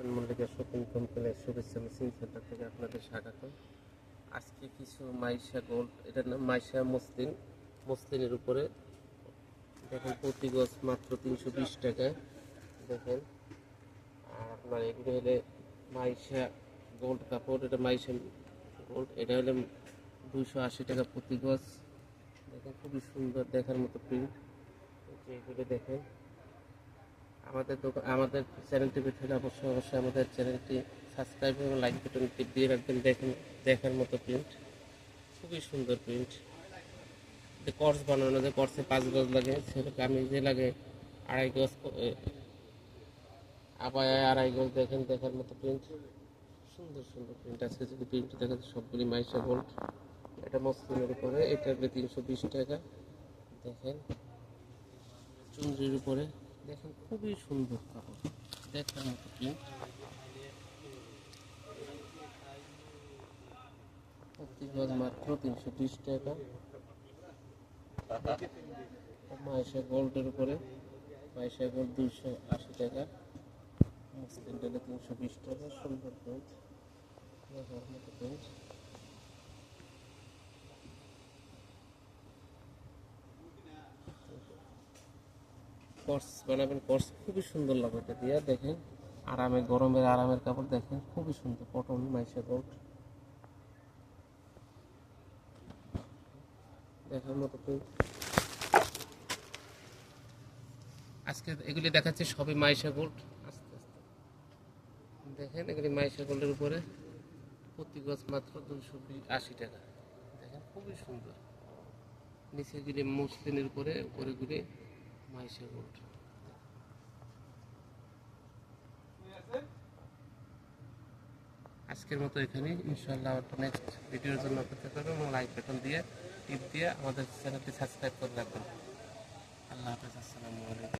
Captain মল্লিকের shopping complex শুভেচ্ছা machine centre থেকে আপনাদের স্বাগত। আজকে কিছু মাইশা গোল্ড, এটার নাম মাইশা মসলিন। মসলিনের উপরে দেখেন প্রতি গজ মাত্র তিনশো বিশ টাকায় দেখেন, আর আপনার এগুলো হলে মাইশা গোল্ড কাপড়, এটা মাইশা গোল্ড, এটা হলে দুশো আশি টাকা প্রতি গজ। দেখেন, খুবই সুন্দর দেখার মতো প্রিন্ট এগুলো দেখেন আমাদের দোকান আমাদের চ্যানেলটি ভিতরে অবশ্যই অবশ্যই আমাদের চ্যানেলটি সাবস্ক্রাইব এবং লাইক বাটন টিপ দিয়ে রাখবেন। দেখেন দেখার মতো প্রিন্ট খুবই সুন্দর প্রিন্ট যে কর্স বানানো, যে কর্সে পাঁচ গজ লাগে সেটা কামিজে লাগে আড়াই গজ আবায় আড়াই গজ দেখেন, দেখার মতো প্রিন্ট সুন্দর সুন্দর প্রিন্ট আজকে যদি প্রিন্ট দেখা সবগুলি মাইশা গোল্ড এটা মসলিনের উপরে। এটা তিনশো বিশ টাকা। দেখেন। চুনরির উপরে। দেখেন, খুবই সুন্দর কাপড়। দেখার মতো প্রিন্ট প্রতি মাত্র তিনশো বিশ টাকা। মাইশা গোল্ডের উপরে, মাইশা গোল্ড দুইশো আশি টাকা। মুসলিম তিনশো বিশ টাকা, সুন্দর দেখার মতো কর্স বানাবেন কর্স খুবই সুন্দর লাগে এটা দিয়ে, দেখেন। আরামে, গরমের আরামের কাপড় দেখেন, খুবই সুন্দর কটন মাইশা গোল্ড দেখার মতো print। আজকে এগুলি দেখাচ্ছে সবই মাইশা গোল্ড আস্তে আস্তে। দেখেন এগুলি মাইশা গোল্ডের উপরে প্রতি গজ মাত্র দুশো আশি টাকা। দেখেন, খুবই সুন্দর। নিচে গুলি মুসলিনের উপরে উপরে মাইশা আজকের মতো এখানে ইনশাল্লাহ নেক্সট ভিডিওর জন্য অপেক্ষা করবেন এবং লাইক বাটন দিয়ে টিপ দিয়ে আমাদের চ্যানেলটি সাবস্ক্রাইব করে রাখবেন। আল্লাহ হাফেজ, আসসালামু আলাইকুম।